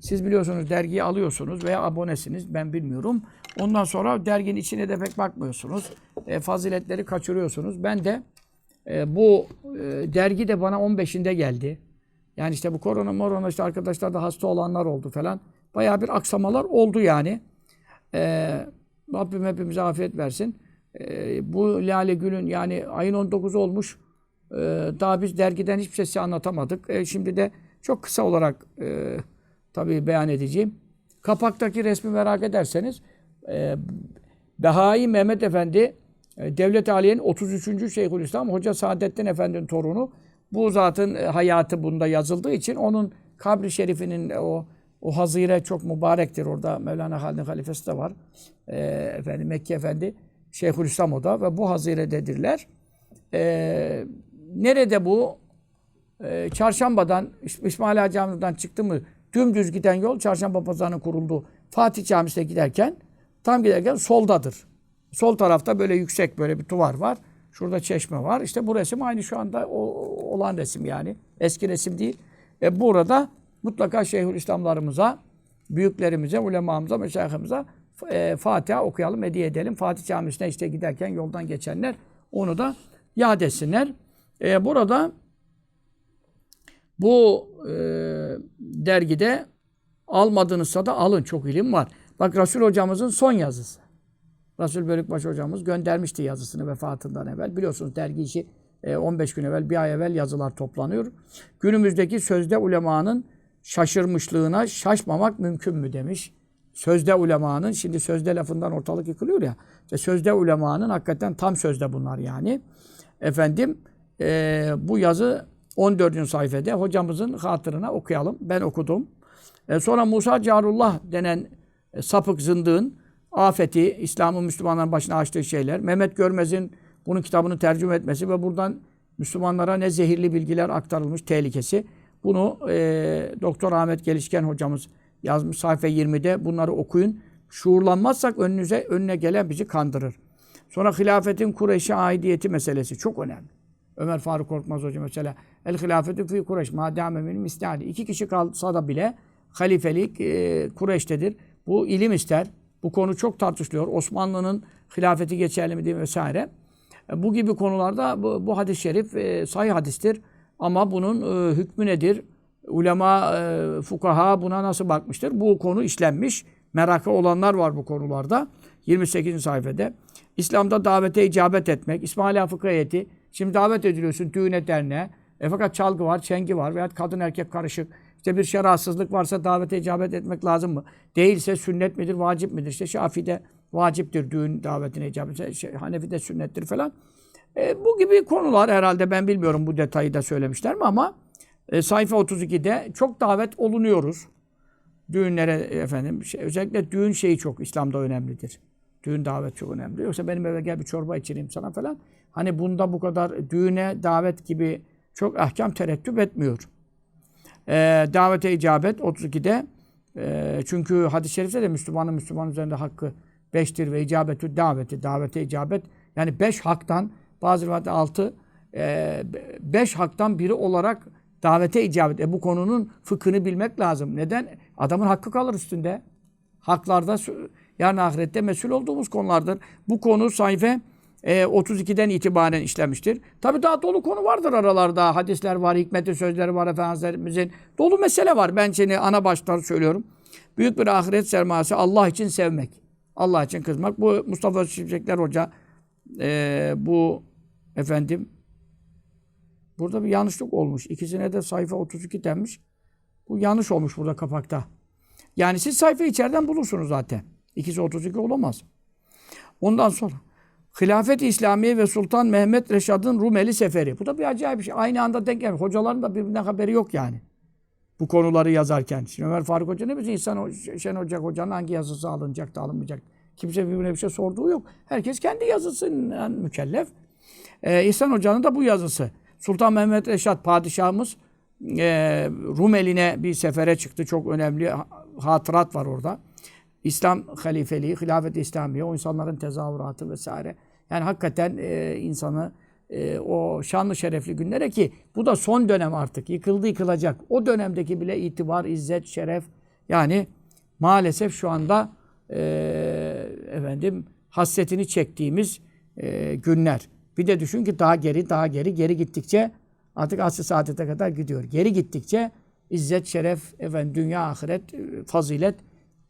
Siz biliyorsunuz dergiyi alıyorsunuz veya abonesiniz ben bilmiyorum. Ondan sonra derginin içine de pek bakmıyorsunuz. E, faziletleri kaçırıyorsunuz. Ben de e, bu e, dergi de bana 15'inde geldi. Yani işte bu korona morona işte arkadaşlar da hasta olanlar oldu falan. Bayağı bir aksamalar oldu yani. E, Rabbim hepimize afiyet versin. E, bu Lale Gül'ün yani ayın 19'u olmuş. E, daha biz dergiden hiçbir şey anlatamadık. E, şimdi de çok kısa olarak e, tabii beyan edeceğim. Kapaktaki resmi merak ederseniz e, Behai Mehmet Efendi e, Devlet Aliye'nin 33. Şeyhülislam Hoca Saadettin Efendi'nin torunu. Bu zatın e, hayatı bunda yazıldığı için onun kabri şerifinin e, o o hazire çok mübarektir. Orada Mevlana Halid halifesi de var. E, efendim Mekke Efendi Şeyhülislam o da ve bu hazirededirler. E, nerede bu? E, Çarşamba'dan İs- İsmail Ağa Camii'den çıktı mı dümdüz giden yol Çarşamba Pazarı'nın kurulduğu Fatih Camisi'ne giderken tam giderken soldadır. Sol tarafta böyle yüksek böyle bir duvar var. Şurada çeşme var. İşte bu resim aynı şu anda o, olan resim yani. Eski resim değil. E burada mutlaka Şeyhülislamlarımıza, büyüklerimize, ulemamıza, meşayihimize e, Fatiha okuyalım, hediye edelim. Fatih Camisi'ne işte giderken yoldan geçenler onu da yad etsinler. E, burada bu e, dergide almadığınızsa da alın. Çok ilim var. Bak Resul hocamızın son yazısı. Resul Bölükbaş hocamız göndermişti yazısını vefatından evvel. Biliyorsunuz dergi işi e, 15 gün evvel, bir ay evvel yazılar toplanıyor. Günümüzdeki sözde ulemanın şaşırmışlığına şaşmamak mümkün mü demiş. Sözde ulemanın, şimdi sözde lafından ortalık yıkılıyor ya. İşte sözde ulemanın hakikaten tam sözde bunlar yani. Efendim e, bu yazı 14. sayfede hocamızın hatırına okuyalım. Ben okudum. E, sonra Musa Carullah denen e, sapık zındığın afeti, İslam'ın Müslümanların başına açtığı şeyler, Mehmet Görmez'in bunun kitabını tercüme etmesi ve buradan Müslümanlara ne zehirli bilgiler aktarılmış tehlikesi. Bunu e, Doktor Ahmet Gelişken hocamız yazmış sayfa 20'de bunları okuyun. Şuurlanmazsak önünüze önüne gelen bizi kandırır. Sonra hilafetin Kureyş'e aidiyeti meselesi çok önemli. Ömer Faruk Korkmaz Hoca mesela El hilafetu fi Kureyş madame min misnadi. İki kişi kalsa da bile halifelik e, Kureyş'tedir. Bu ilim ister. Bu konu çok tartışılıyor. Osmanlı'nın hilafeti geçerli mi mi vesaire. E, bu gibi konularda bu, bu hadis-i şerif e, sahih hadistir. Ama bunun e, hükmü nedir? Ulema, e, fukaha buna nasıl bakmıştır? Bu konu işlenmiş. Merakı olanlar var bu konularda. 28. sayfada. İslam'da davete icabet etmek. İsmaila heyeti. Şimdi davet ediliyorsun düğüne derneğe. E fakat çalgı var, çengi var veya kadın erkek karışık. İşte bir şerahsızlık varsa davete icabet etmek lazım mı? Değilse sünnet midir, vacip midir? İşte Şafii'de vaciptir düğün davetine icabet. Şey, Hanefi'de sünnettir falan. E, bu gibi konular herhalde ben bilmiyorum bu detayı da söylemişler mi ama e, sayfa 32'de çok davet olunuyoruz. Düğünlere e, efendim şey, özellikle düğün şeyi çok İslam'da önemlidir. Düğün davet çok önemli. Yoksa benim eve gel bir çorba içireyim sana falan. Hani bunda bu kadar düğüne davet gibi çok ahkam terettüp etmiyor. E, davete icabet 32'de e, çünkü hadis-i şerifte de Müslümanın Müslüman üzerinde hakkı beştir ve icabetü daveti, davete icabet. Yani beş haktan bazı rivayette altı e, beş haktan biri olarak davete icabet. E bu konunun fıkhını bilmek lazım. Neden? Adamın hakkı kalır üstünde. Haklarda yarın ahirette mesul olduğumuz konulardır. Bu konu sayfa e, 32'den itibaren işlemiştir. Tabi daha dolu konu vardır aralarda. Hadisler var, hikmeti sözleri var Efendimizin. Dolu mesele var. Ben seni ana baştan söylüyorum. Büyük bir ahiret sermayesi Allah için sevmek. Allah için kızmak. Bu Mustafa Şimşekler Hoca e, bu efendim burada bir yanlışlık olmuş. İkisine de sayfa 32 denmiş. Bu yanlış olmuş burada kapakta. Yani siz sayfa içeriden bulursunuz zaten. İkisi 32 olamaz. Ondan sonra Hilafet-i İslamiye ve Sultan Mehmet Reşad'ın Rumeli Seferi. Bu da bir acayip bir şey. Aynı anda denk gelmiş. Hocaların da birbirinden haberi yok yani. Bu konuları yazarken. Şimdi Ömer Faruk Hoca ne bilsin İhsan Şen Hoca Hoca'nın hangi yazısı alınacak da alınmayacak. Kimse birbirine bir şey sorduğu yok. Herkes kendi yazısından mükellef. Ee, İhsan Hoca'nın da bu yazısı. Sultan Mehmet Reşat padişahımız e, Rumeli'ne bir sefere çıktı. Çok önemli ha- hatırat var orada. İslam halifeliği, hilafet-i İslamiye, o insanların tezahüratı vesaire. Yani hakikaten e, insanı e, o şanlı şerefli günlere ki bu da son dönem artık. Yıkıldı yıkılacak. O dönemdeki bile itibar, izzet, şeref Yani maalesef şu anda e, efendim hasretini çektiğimiz e, günler. Bir de düşün ki daha geri, daha geri, geri gittikçe artık asr saadete kadar gidiyor. Geri gittikçe izzet, şeref, efendim, dünya, ahiret, e, fazilet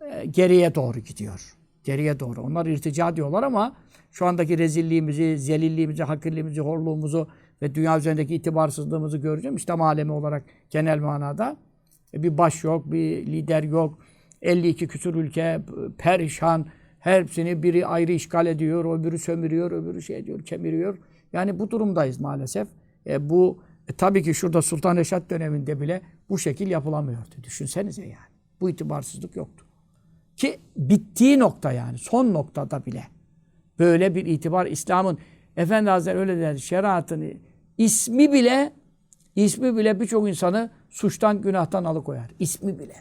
e, geriye doğru gidiyor. Geriye doğru. Onlar irtica diyorlar ama şu andaki rezilliğimizi, zelilliğimizi, hakirliğimizi, horluğumuzu ve dünya üzerindeki itibarsızlığımızı göreceğim. İslam alemi olarak genel manada E, bir baş yok, bir lider yok. 52 küsur ülke perişan. Hepsini biri ayrı işgal ediyor, öbürü sömürüyor, öbürü şey ediyor, kemiriyor. Yani bu durumdayız maalesef. E, bu e, tabii ki şurada Sultan Reşat döneminde bile bu şekil yapılamıyordu. Düşünsenize yani. Bu itibarsızlık yoktu. Ki bittiği nokta yani son noktada bile böyle bir itibar İslam'ın Efendi Hazretleri öyle der şeriatın ismi bile ismi bile birçok insanı suçtan günahtan alıkoyar. İsmi bile.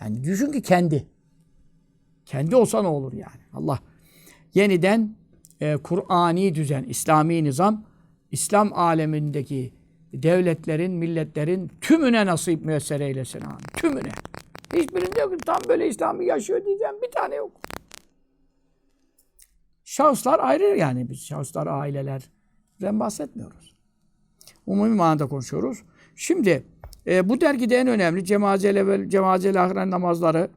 Yani düşün ki kendi. Kendi olsa ne olur yani. Allah yeniden e, Kur'ani düzen, İslami nizam, İslam alemindeki devletlerin, milletlerin tümüne nasip müessere eylesin. Amin. Tümüne. Hiçbirinde yok. Tam böyle İslam'ı yaşıyor diyeceğim. Bir tane yok. Şahıslar ayrı yani. Biz şahıslar, ailelerden bahsetmiyoruz. Umumi manada konuşuyoruz. Şimdi e, bu dergide en önemli cemazeli ve cemazeli ahiren namazları.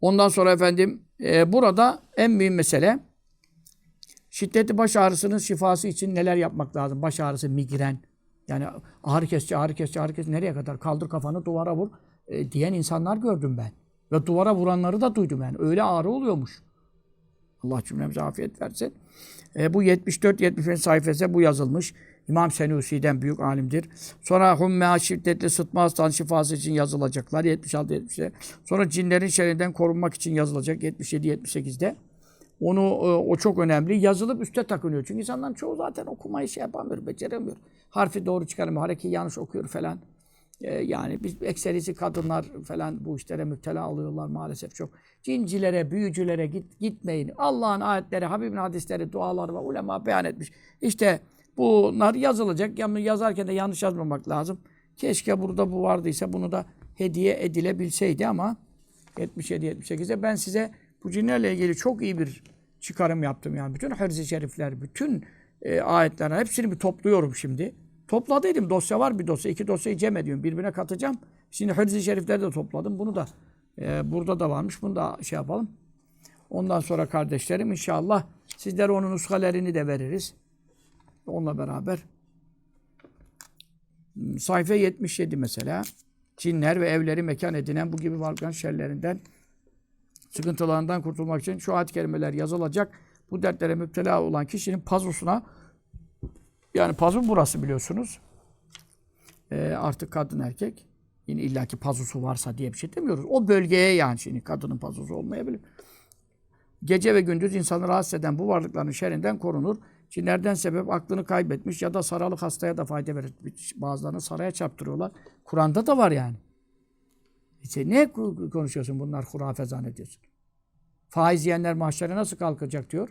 Ondan sonra efendim e, burada en mühim mesele şiddetli baş ağrısının şifası için neler yapmak lazım? Baş ağrısı, migren. Yani ağrı kesici, ağrı kesici, ağrı kesici nereye kadar? Kaldır kafanı duvara vur e, diyen insanlar gördüm ben. Ve duvara vuranları da duydum yani. Öyle ağrı oluyormuş. Allah cümlemize afiyet versin. E, bu 74-75 sayfası bu yazılmış. İmam Senusi'den büyük alimdir. Sonra Humme şiddetli sıtma hastalığı şifası için yazılacaklar 76-70'de. Sonra cinlerin şerrinden korunmak için yazılacak 77-78'de. Onu e, o çok önemli. Yazılıp üste takılıyor. Çünkü insanların çoğu zaten okumayı şey yapamıyor, beceremiyor. Harfi doğru çıkaramıyor, hareketi yanlış okuyor falan. E, yani biz ekserisi kadınlar falan bu işlere müptela alıyorlar maalesef çok. Cincilere, büyücülere git, gitmeyin. Allah'ın ayetleri, Habibin hadisleri, duaları ve ulema beyan etmiş. İşte bunlar yazılacak. Yazarken de yanlış yazmamak lazım. Keşke burada bu vardıysa bunu da hediye edilebilseydi ama 77-78'de ben size bu cinlerle ilgili çok iyi bir çıkarım yaptım. Yani bütün hadis-i şerifler, bütün e, ayetler hepsini bir topluyorum şimdi. Topladıydım. Dosya var bir dosya. iki dosyayı cem ediyorum. Birbirine katacağım. Şimdi hadis-i şerifleri de topladım. Bunu da e, burada da varmış. Bunu da şey yapalım. Ondan sonra kardeşlerim inşallah sizlere onun nuskalerini de veririz. Onunla beraber. Hmm, Sayfa 77 mesela. Cinler ve evleri mekan edinen bu gibi varlıkların şerlerinden, sıkıntılarından kurtulmak için şu ayet-i kerimeler yazılacak. Bu dertlere müptela olan kişinin pazusuna yani pazu burası biliyorsunuz. Ee, artık kadın erkek. Yine illaki pazusu varsa diye bir şey demiyoruz. O bölgeye yani şimdi kadının pazusu olmayabilir. Gece ve gündüz insanı rahatsız eden bu varlıkların şerrinden korunur. Cinlerden sebep aklını kaybetmiş ya da saralık hastaya da fayda verir. Bazılarını saraya çarptırıyorlar. Kur'an'da da var yani. İşte ne konuşuyorsun bunlar hurafe zannediyorsun. Faiz yiyenler mahşere nasıl kalkacak diyor.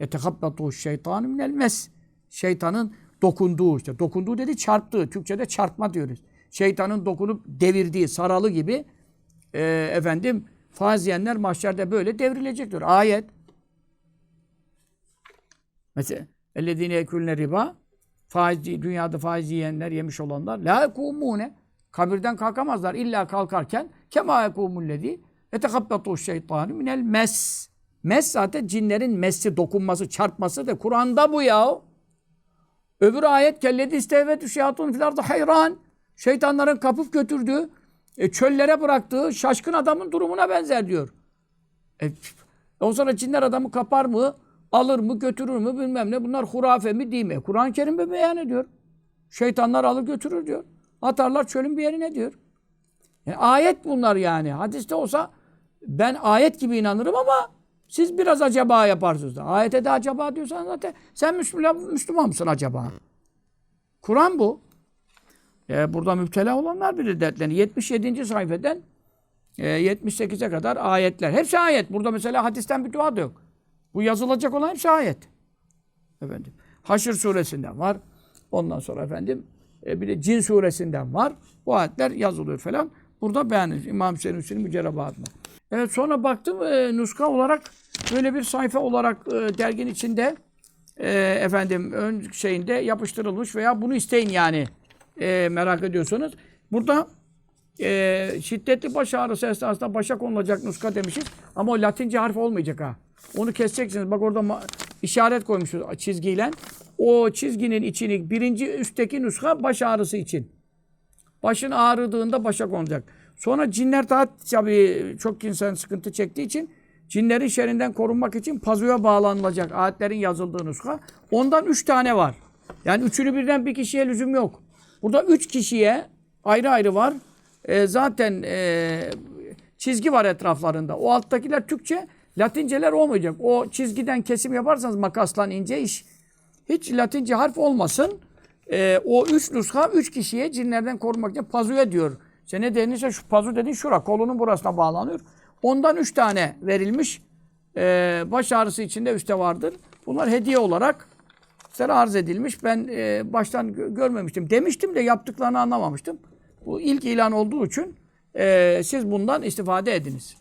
Etekabbatu şeytanı minel mes. Şeytanın dokunduğu işte. Dokunduğu dedi çarptığı. Türkçe'de çarpma diyoruz. Şeytanın dokunup devirdiği saralı gibi e, efendim faiz yiyenler mahşerde böyle devrilecek diyor. Ayet. Mesela ellezine ekulne riba faiz dünyada faiz yiyenler yemiş olanlar la yekumune kabirden kalkamazlar illa kalkarken kema yekumullezi etekabbatu şeytanu minel mes. Mes zaten cinlerin messi, dokunması, çarpması da Kur'an'da bu ya. Öbür ayet kelledi istevvetü şeyatun fil ardı hayran. Şeytanların kapıp götürdüğü, e, çöllere bıraktığı şaşkın adamın durumuna benzer diyor. E, o sonra cinler adamı kapar mı, alır mı, götürür mü bilmem ne. Bunlar hurafe mi değil mi? Kur'an-ı Kerim'de beyan ediyor. Şeytanlar alır götürür diyor. Atarlar çölün bir yerine diyor. Yani ayet bunlar yani. Hadiste olsa ben ayet gibi inanırım ama siz biraz acaba yaparsınız. Ayete de acaba diyorsan zaten sen Müslüman, Müslüman mısın acaba? Kur'an bu. E, burada müptela olanlar bilir dertlerini. 77. sayfeden e, 78'e kadar ayetler. Hepsi ayet. Burada mesela hadisten bir dua da yok. Bu yazılacak olan hepsi ayet. Efendim. Haşr suresinden var. Ondan sonra efendim E, bir de Cin suresinden var. Bu ayetler yazılıyor falan. Burada beğenir. İmam Hüseyin Hüseyin Mücerrebatında. Evet sonra baktım e, nuska olarak böyle bir sayfa olarak e, derginin içinde e, efendim ön şeyinde yapıştırılmış veya bunu isteyin yani e, merak ediyorsanız. Burada e, şiddetli baş ağrısı esnasında başa konulacak nuska demişiz. Ama o latince harf olmayacak ha. Onu keseceksiniz. Bak orada işaret koymuşuz çizgiyle. O çizginin içini birinci üstteki nuska baş ağrısı için. Başın ağrıdığında başa konacak. Sonra cinler daha tabii çok insan sıkıntı çektiği için cinlerin şerrinden korunmak için pazuya bağlanılacak ayetlerin yazıldığı nuska. Ondan üç tane var. Yani üçünü birden bir kişiye lüzum yok. Burada üç kişiye ayrı ayrı var. E, zaten e, çizgi var etraflarında. O alttakiler Türkçe, Latinceler olmayacak. O çizgiden kesim yaparsanız makasla ince iş hiç Latince harf olmasın. Ee, o üç nuska üç kişiye cinlerden korunmak için pazuya diyor. İşte ne denirse şu pazu dediğin şura kolunun burasına bağlanıyor. Ondan üç tane verilmiş. Ee, baş ağrısı içinde üstte vardır. Bunlar hediye olarak size arz edilmiş. Ben e, baştan gö- görmemiştim. Demiştim de yaptıklarını anlamamıştım. Bu ilk ilan olduğu için e, siz bundan istifade ediniz.